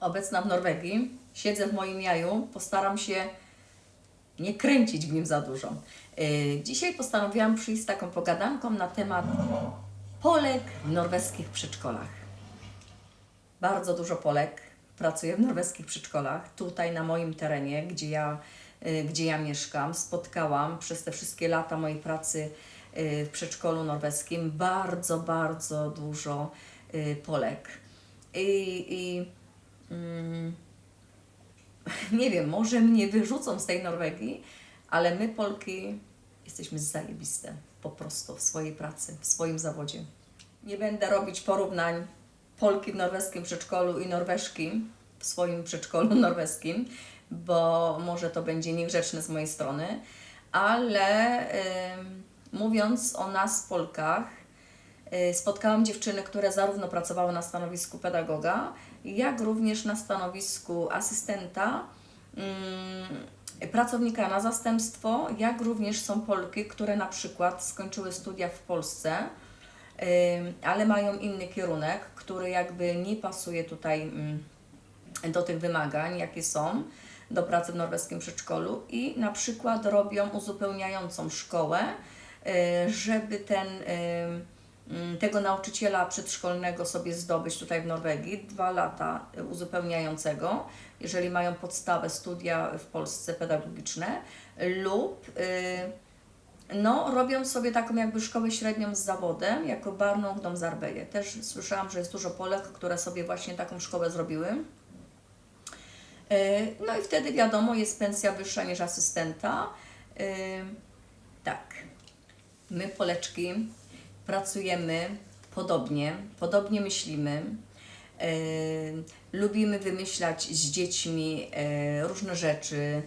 obecna w Norwegii. Siedzę w moim jaju, postaram się nie kręcić w nim za dużo. Yy, Dzisiaj postanowiłam przyjść z taką pogadanką na temat Polek w norweskich przedszkolach. Bardzo dużo Polek pracuje w norweskich przedszkolach. Tutaj na moim terenie, gdzie ja, y, gdzie ja mieszkam, spotkałam przez te wszystkie lata mojej pracy y, w przedszkolu norweskim bardzo, bardzo dużo Polek. I, i mm, nie wiem, może mnie wyrzucą z tej Norwegii, ale my Polki jesteśmy zajebiste po prostu w swojej pracy, w swoim zawodzie. Nie będę robić porównań Polki w norweskim przedszkolu i Norweżki w swoim przedszkolu norweskim, bo może to będzie niegrzeczne z mojej strony, ale mówiąc o nas Polkach, y, spotkałam dziewczyny, które zarówno pracowały na stanowisku pedagoga, jak również na stanowisku asystenta, ym, pracownika na zastępstwo, jak również są Polki, które na przykład skończyły studia w Polsce, ale mają inny kierunek, który jakby nie pasuje tutaj ym, do tych wymagań, jakie są do pracy w norweskim przedszkolu i na przykład robią uzupełniającą szkołę, y, żeby ten, mm, tego nauczyciela przedszkolnego sobie zdobyć tutaj w Norwegii, dwa lata uzupełniającego, jeżeli mają podstawę studia w Polsce pedagogiczne lub y, no, robią sobie taką jakby szkołę średnią z zawodem, jako Barną Dom Zarbeje. Też słyszałam, że jest dużo Polek, które sobie właśnie taką szkołę zrobiły. E, No i wtedy wiadomo, jest pensja wyższa niż asystenta. E, Tak, my Poleczki pracujemy podobnie, podobnie myślimy. E, Lubimy wymyślać z dziećmi e, różne rzeczy.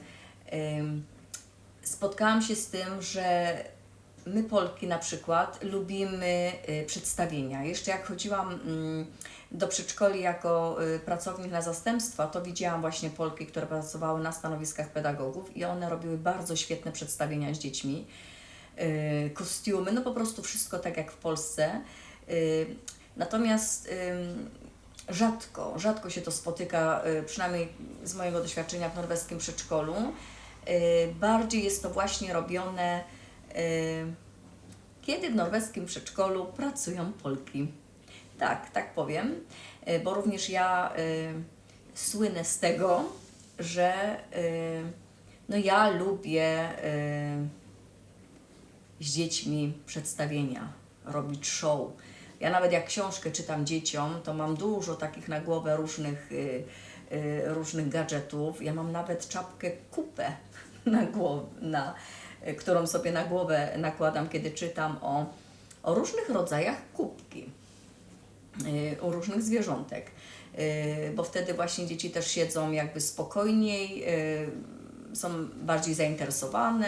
E, Spotkałam się z tym, że my Polki na przykład lubimy y, przedstawienia. Jeszcze jak chodziłam mm, do przedszkoli jako y, pracownik na zastępstwa, to widziałam właśnie Polki, które pracowały na stanowiskach pedagogów i one robiły bardzo świetne przedstawienia z dziećmi. Y, Kostiumy, no po prostu wszystko tak jak w Polsce. Y, Natomiast ym, rzadko, rzadko się to spotyka, y, przynajmniej z mojego doświadczenia w norweskim przedszkolu. Y, Bardziej jest to właśnie robione y, kiedy w norweskim przedszkolu pracują Polki. Tak, tak powiem, y, bo również ja y, słynę z tego, że y, no ja lubię y, z dziećmi przedstawienia, robić show. Ja nawet jak książkę czytam dzieciom, to mam dużo takich na głowę różnych, y, y, różnych gadżetów. Ja mam nawet czapkę kupę na głowę, na, y, którą sobie na głowę nakładam, kiedy czytam o, o różnych rodzajach kubki, y, u różnych zwierzątek. Bo wtedy właśnie dzieci też siedzą jakby spokojniej, są bardziej zainteresowane.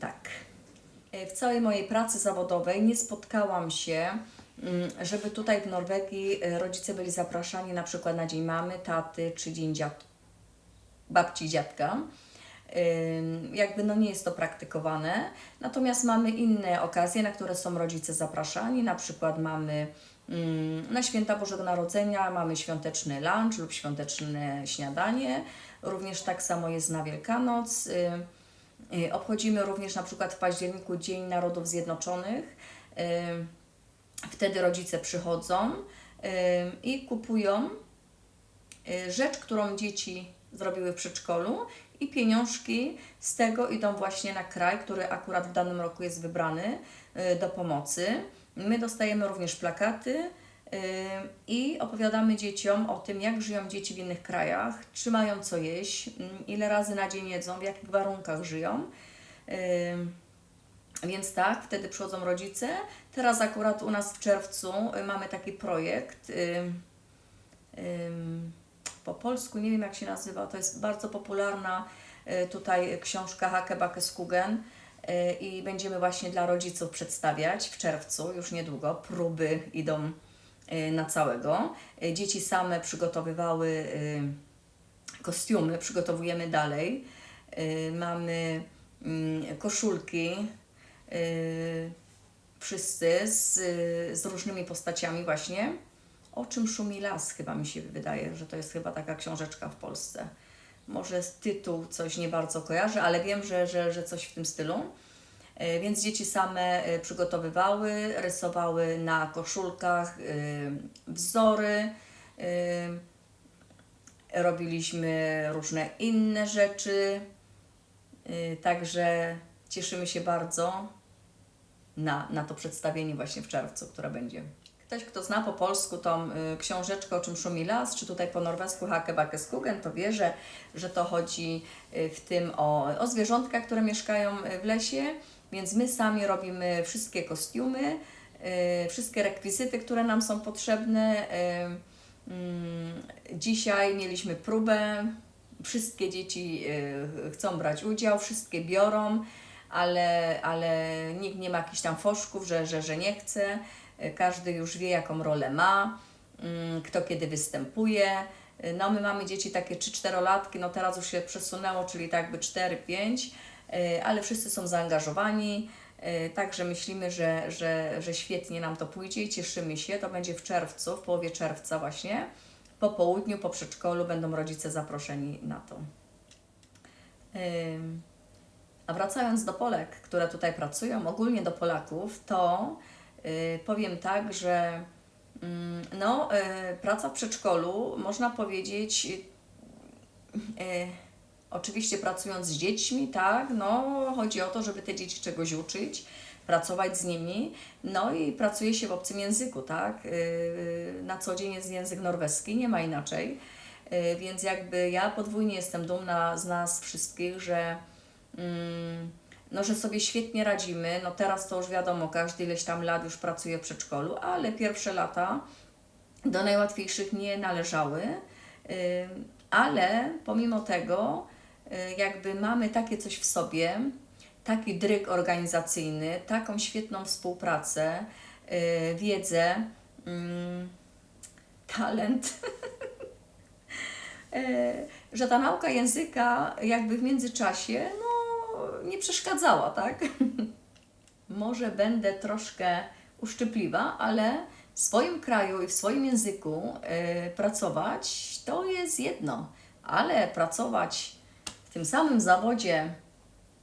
Tak. W całej mojej pracy zawodowej nie spotkałam się, mm, żeby tutaj w Norwegii e, rodzice byli zapraszani na przykład na Dzień Mamy, Taty czy Dzień dziad... babci dziadka. Jakby no nie jest to praktykowane. Natomiast mamy inne okazje, na które są rodzice zapraszani. Na przykład mamy mm, na święta Bożego Narodzenia mamy świąteczny lunch lub świąteczne śniadanie. Również tak samo jest na Wielkanoc. Y, Obchodzimy również na przykład w październiku Dzień Narodów Zjednoczonych. Y, Wtedy rodzice przychodzą y, i kupują rzecz, którą dzieci zrobiły w przedszkolu i pieniążki z tego idą właśnie na kraj, który akurat w danym roku jest wybrany do pomocy. My dostajemy również plakaty i opowiadamy dzieciom o tym, jak żyją dzieci w innych krajach, czy mają co jeść, mm, ile razy na dzień jedzą, w jakich warunkach żyją. Więc tak, wtedy przychodzą rodzice. Teraz akurat u nas w czerwcu y, mamy taki projekt. po polsku nie wiem jak się nazywa, to jest bardzo popularna y, tutaj książka Hackebacke Skugen y, i będziemy właśnie dla rodziców przedstawiać w czerwcu, już niedługo. Próby idą na całego. Y, Dzieci same przygotowywały y, kostiumy, przygotowujemy dalej. Y, Mamy mm, koszulki, y, wszyscy z, z różnymi postaciami właśnie O czym szumi las, chyba mi się wydaje, że to jest chyba taka książeczka w Polsce. Może z tytuł coś nie bardzo kojarzę, ale wiem, że, że, że coś w tym stylu. E, Więc dzieci same e, przygotowywały, rysowały na koszulkach e, wzory, robiliśmy różne inne rzeczy. Także cieszymy się bardzo na, na to przedstawienie właśnie w czerwcu, które będzie. Ktoś, kto zna po polsku tą y, książeczkę, o czym szumi las, czy tutaj po norwesku Hake Skogen, to wie, że, że to chodzi y, w tym o, o zwierzątka, które mieszkają w lesie, więc my sami robimy wszystkie kostiumy, y, wszystkie rekwizyty, które nam są potrzebne. Y, mm, dzisiaj mieliśmy próbę, wszystkie dzieci y, chcą brać udział, wszystkie biorą, ale, ale nikt nie ma jakichś tam foszków, że, że, że nie chce. Każdy już wie, jaką rolę ma, mm, kto kiedy występuje. No, my mamy dzieci takie 3-4 latki, no teraz już się przesunęło, czyli tak jakby 4-5, y, ale wszyscy są zaangażowani. y, Także myślimy, że, że, że świetnie nam to pójdzie i cieszymy się. To będzie w czerwcu, w połowie czerwca właśnie. Po południu, po przedszkolu będą rodzice zaproszeni na to. A wracając do Polek, które tutaj pracują, ogólnie do Polaków, to y, powiem tak, że mm, no, praca w przedszkolu, można powiedzieć, oczywiście pracując z dziećmi, tak, no, chodzi o to, żeby te dzieci czegoś uczyć, pracować z nimi, no i pracuje się w obcym języku, tak, y, na co dzień jest język norweski, nie ma inaczej, y, więc jakby ja podwójnie jestem dumna z nas wszystkich, że mm, no, że sobie świetnie radzimy. No teraz to już wiadomo, każdy ileś tam lat już pracuje w przedszkolu, ale pierwsze lata do najłatwiejszych nie należały. Ym, Ale pomimo tego, y, jakby mamy takie coś w sobie, taki dryg organizacyjny, taką świetną współpracę, y, wiedzę, ym, talent, e, że ta nauka języka jakby w międzyczasie no, nie przeszkadzała, tak? Może będę troszkę uszczypliwa, ale w swoim kraju i w swoim języku e, pracować to jest jedno, ale pracować tym samym zawodzie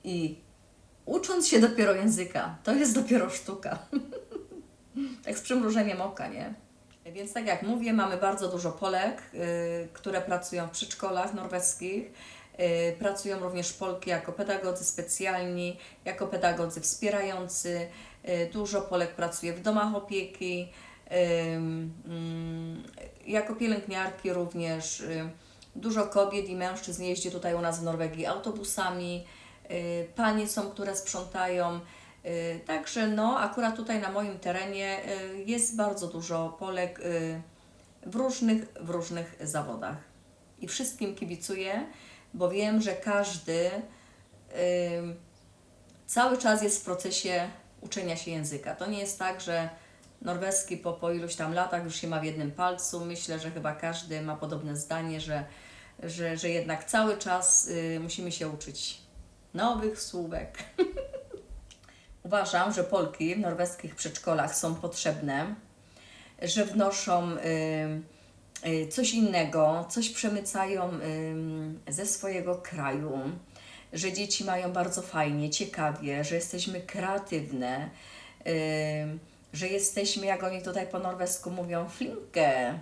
i ucząc się dopiero języka, to jest dopiero sztuka. tak z przymrużeniem oka, nie? Więc tak jak mówię, mamy bardzo dużo Polek, y, które pracują w przedszkolach norweskich. Y, pracują również Polki jako pedagodzy specjalni, jako pedagodzy wspierający. Y, dużo Polek pracuje w domach opieki, y, mm, jako pielęgniarki również. Y, dużo kobiet i mężczyzn jeździ tutaj u nas w Norwegii autobusami. Y, panie są, które sprzątają. Y, Także no, akurat tutaj na moim terenie y, jest bardzo dużo Polek w różnych, w różnych zawodach. I wszystkim kibicuję, bo wiem, że każdy cały czas jest w procesie uczenia się języka. To nie jest tak, że norweski po, po iluś tam latach już się ma w jednym palcu. Myślę, że chyba każdy ma podobne zdanie, że, że, że jednak cały czas y, musimy się uczyć nowych słówek. Uważam, że Polki w norweskich przedszkolach są potrzebne, że wnoszą y, y, coś innego, coś przemycają y, ze swojego kraju, że dzieci mają bardzo fajnie, ciekawie, że jesteśmy kreatywne, y, że jesteśmy, jak oni tutaj po norwesku mówią, flinke,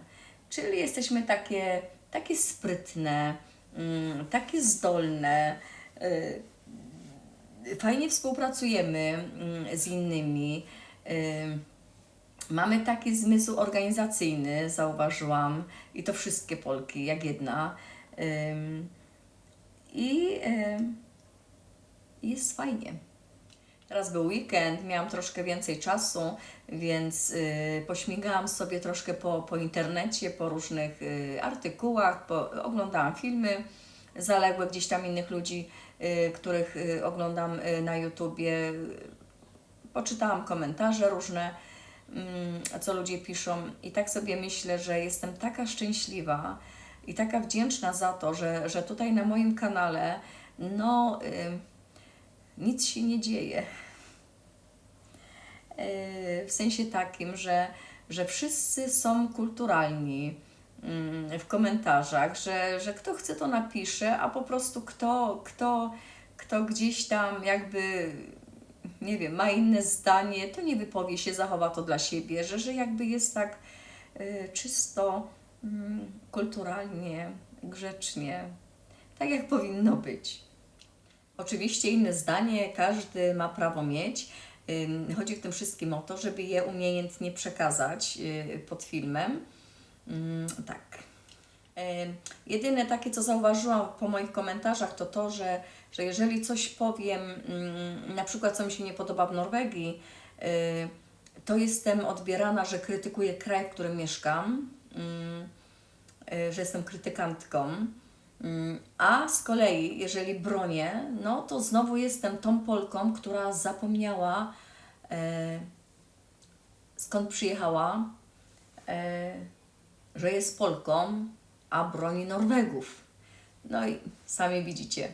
czyli jesteśmy takie, takie sprytne, mm, takie zdolne, y, fajnie współpracujemy mm, z innymi. Ym, Mamy taki zmysł organizacyjny, zauważyłam, i to wszystkie Polki, jak jedna. Ym, I jest fajnie. Teraz był weekend, miałam troszkę więcej czasu, więc y, pośmigałam sobie troszkę po, po internecie, po różnych y, artykułach, po, oglądałam filmy zaległe gdzieś tam innych ludzi, y, których oglądam na YouTubie. Poczytałam komentarze różne, mm, co ludzie piszą, i tak sobie myślę, że jestem taka szczęśliwa i taka wdzięczna za to, że, że tutaj na moim kanale, no, nic się nie dzieje. Y, W sensie takim, że, że wszyscy są kulturalni mm, w komentarzach, że, że kto chce to napisze, a po prostu kto, kto, kto gdzieś tam jakby nie wiem, ma inne zdanie, to nie wypowie się, zachowa to dla siebie, że, że jakby jest tak y, czysto, mm, kulturalnie, grzecznie, tak jak powinno być. Oczywiście inne zdanie każdy ma prawo mieć. Chodzi w tym wszystkim o to, żeby je umiejętnie przekazać y, pod filmem. Ym, Tak. Jedyne takie, co zauważyłam po moich komentarzach, to to, że, że jeżeli coś powiem, ym, na przykład co mi się nie podoba w Norwegii, y, to jestem odbierana, że krytykuję kraj, w którym mieszkam, ym, y, że jestem krytykantką. A z kolei, jeżeli bronię, no to znowu jestem tą Polką, która zapomniała e, skąd przyjechała, e, że jest Polką, a broni Norwegów. No i sami widzicie.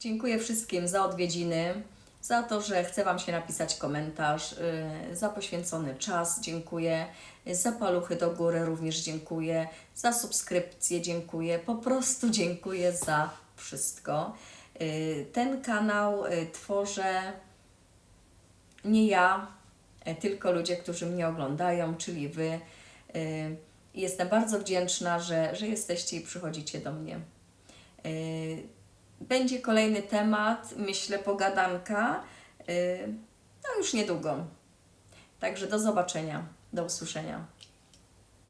Dziękuję wszystkim za odwiedziny, za to, że chcę Wam się napisać komentarz, y, za poświęcony czas dziękuję, za paluchy do góry również dziękuję, za subskrypcję dziękuję, po prostu dziękuję za wszystko. Y, Ten kanał y, tworzę nie ja, e, tylko ludzie, którzy mnie oglądają, czyli Wy. Jestem bardzo wdzięczna, że, że jesteście i przychodzicie do mnie. Będzie kolejny temat, myślę, pogadanka. y, No już niedługo. Także do zobaczenia, do usłyszenia.